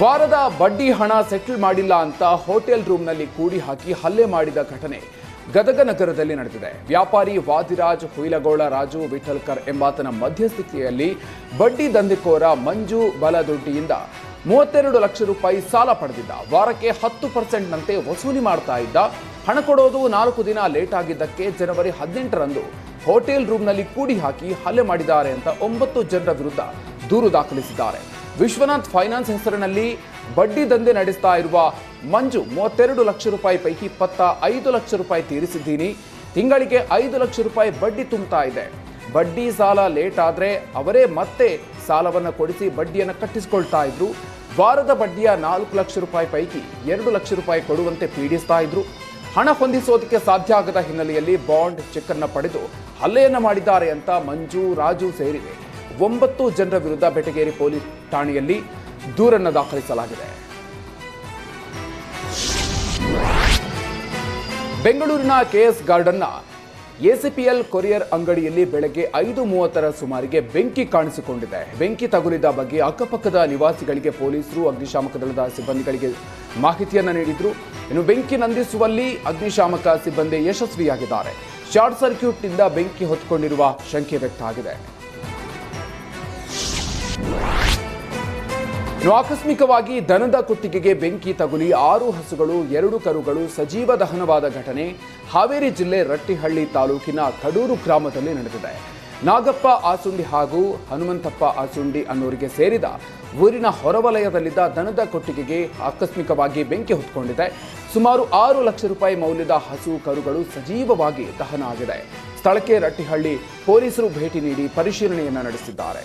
ವಾರದ ಬಡ್ಡಿ ಹಣ ಸೆಟಲ್ ಮಾಡಿಲ್ಲ ಅಂತ ಹೋಟೆಲ್ ರೂಮ್ನಲ್ಲಿ ಕೂಡಿ ಹಾಕಿ ಹಲ್ಲೆ ಮಾಡಿದ ಘಟನೆ ಗದಗ ನಗರದಲ್ಲಿ ನಡೆದಿದೆ. ವ್ಯಾಪಾರಿ ವಾದಿರಾಜ್ ಹುಯಿಲಗೋಳ ರಾಜು ವಿಠಲ್ಕರ್ ಎಂಬಾತನ ಮಧ್ಯಸ್ಥಿಕೆಯಲ್ಲಿ ಬಡ್ಡಿ ದಂಧೆಕೋರ ಮಂಜು ಬಲದೊಡ್ಡಿಯಿಂದ ಮೂವತ್ತೆರಡು ಲಕ್ಷ ರೂಪಾಯಿ ಸಾಲ ಪಡೆದಿದ್ದ. ವಾರಕ್ಕೆ ಹತ್ತು ಪರ್ಸೆಂಟ್ನಂತೆ ವಸೂಲಿ ಮಾಡ್ತಾ ಇದ್ದ. ಹಣ ಕೊಡೋದು ನಾಲ್ಕು ದಿನ ಲೇಟ್ ಆಗಿದ್ದಕ್ಕೆ ಜನವರಿ ಹದಿನೆಂಟರಂದು ಹೋಟೆಲ್ ರೂಮ್ನಲ್ಲಿ ಕೂಡಿ ಹಾಕಿ ಹಲ್ಲೆ ಮಾಡಿದ್ದಾರೆ ಅಂತ ಒಂಬತ್ತು ಜನರ ವಿರುದ್ಧ ದೂರು ದಾಖಲಿಸಿದ್ದಾರೆ. ವಿಶ್ವನಾಥ್ ಫೈನಾನ್ಸ್ ಹೆಸರಿನಲ್ಲಿ ಬಡ್ಡಿ ದಂಧೆ ನಡೆಸ್ತಾ ಇರುವ ಮಂಜು ಮೂವತ್ತೆರಡು ಲಕ್ಷ ರೂಪಾಯಿ ಪೈಕಿ ಇಪ್ಪತ್ತ ಐದು ಲಕ್ಷ ರೂಪಾಯಿ ತೀರಿಸಿದ್ದೀನಿ. ತಿಂಗಳಿಗೆ ಐದು ಲಕ್ಷ ರೂಪಾಯಿ ಬಡ್ಡಿ ತುಂಬುತ್ತಾ ಇದೆ. ಬಡ್ಡಿ ಸಾಲ ಲೇಟ್ ಆದರೆ ಅವರೇ ಮತ್ತೆ ಸಾಲವನ್ನು ಕೊಡಿಸಿ ಬಡ್ಡಿಯನ್ನು ಕಟ್ಟಿಸಿಕೊಳ್ತಾ ಇದ್ರು. ವಾರದ ಬಡ್ಡಿಯ ನಾಲ್ಕು ಲಕ್ಷ ರೂಪಾಯಿ ಪೈಕಿ ಎರಡು ಲಕ್ಷ ರೂಪಾಯಿ ಕೊಡುವಂತೆ ಪೀಡಿಸ್ತಾ ಇದ್ರು. ಹಣ ಹೊಂದಿಸೋದಕ್ಕೆ ಸಾಧ್ಯ ಆಗದ ಹಿನ್ನೆಲೆಯಲ್ಲಿ ಬಾಂಡ್ ಚೆಕ್ ಅನ್ನು ಪಡೆದು ಹಲ್ಲೆಯನ್ನು ಮಾಡಿದ್ದಾರೆ ಅಂತ ಮಂಜು, ರಾಜು ಸೇರಿದೆ ಒಂಬತ್ತು ಜನರ ವಿರುದ್ಧ ಬೆಟಗೇರಿ ಪೊಲೀಸ್ ಠಾಣೆಯಲ್ಲಿ ದೂರನ್ನು ದಾಖಲಿಸಲಾಗಿದೆ. ಬೆಂಗಳೂರಿನ ಕೆಎಸ್ ಗಾರ್ಡನ್ನ ಎಸಿಪಿಎಲ್ ಕೊರಿಯರ್ ಅಂಗಡಿಯಲ್ಲಿ ಬೆಳಗ್ಗೆ ಐದು ಮೂವತ್ತರ ಸುಮಾರಿಗೆ ಬೆಂಕಿ ಕಾಣಿಸಿಕೊಂಡಿದೆ. ಬೆಂಕಿ ತಗುಲಿದ ಬಗ್ಗೆ ಅಕ್ಕಪಕ್ಕದ ನಿವಾಸಿಗಳಿಗೆ ಪೊಲೀಸರು, ಅಗ್ನಿಶಾಮಕ ದಳದ ಸಿಬ್ಬಂದಿಗಳಿಗೆ ಮಾಹಿತಿಯನ್ನು ನೀಡಿದ್ರು. ಇನ್ನು ಬೆಂಕಿ ನಂದಿಸುವಲ್ಲಿ ಅಗ್ನಿಶಾಮಕ ಸಿಬ್ಬಂದಿ ಯಶಸ್ವಿಯಾಗಿದ್ದಾರೆ. ಶಾರ್ಟ್ ಸರ್ಕ್ಯೂಟ್ನಿಂದ ಬೆಂಕಿ ಹೊತ್ತುಕೊಂಡಿರುವ ಶಂಕೆ ವ್ಯಕ್ತ ಆಗಿದೆ. ಆಕಸ್ಮಿಕವಾಗಿ ದನದ ಕುತ್ತಿಗೆಗೆ ಬೆಂಕಿ ತಗುಲಿ ಆರು ಹಸುಗಳು, ಎರಡು ಕರುಗಳು, ಸಜೀವ ದಹನವಾದ ಘಟನೆ ಹಾವೇರಿ ಜಿಲ್ಲೆ ರಟ್ಟಿಹಳ್ಳಿ ತಾಲೂಕಿನ ಕಡೂರು ಗ್ರಾಮದಲ್ಲಿ ನಡೆದಿದೆ. ನಾಗಪ್ಪ ಆಸುಂಡಿ ಹಾಗೂ ಹನುಮಂತಪ್ಪ ಆಸುಂಡಿ ಅನ್ನೋರಿಗೆ ಸೇರಿದ ಊರಿನ ಹೊರವಲಯದಲ್ಲಿದ್ದ ದನದ ಕೊಟ್ಟಿಗೆಗೆ ಆಕಸ್ಮಿಕವಾಗಿ ಬೆಂಕಿ ಹೊತ್ಕೊಂಡಿದೆ. ಸುಮಾರು ಆರು ಲಕ್ಷ ರೂಪಾಯಿ ಮೌಲ್ಯದ ಹಸು, ಕರುಗಳು ಸಜೀವವಾಗಿ ದಹನ ಆಗಿದೆ. ಸ್ಥಳಕ್ಕೆ ರಟ್ಟಿಹಳ್ಳಿ ಪೊಲೀಸರು ಭೇಟಿ ನೀಡಿ ಪರಿಶೀಲನೆಯನ್ನು ನಡೆಸಿದ್ದಾರೆ.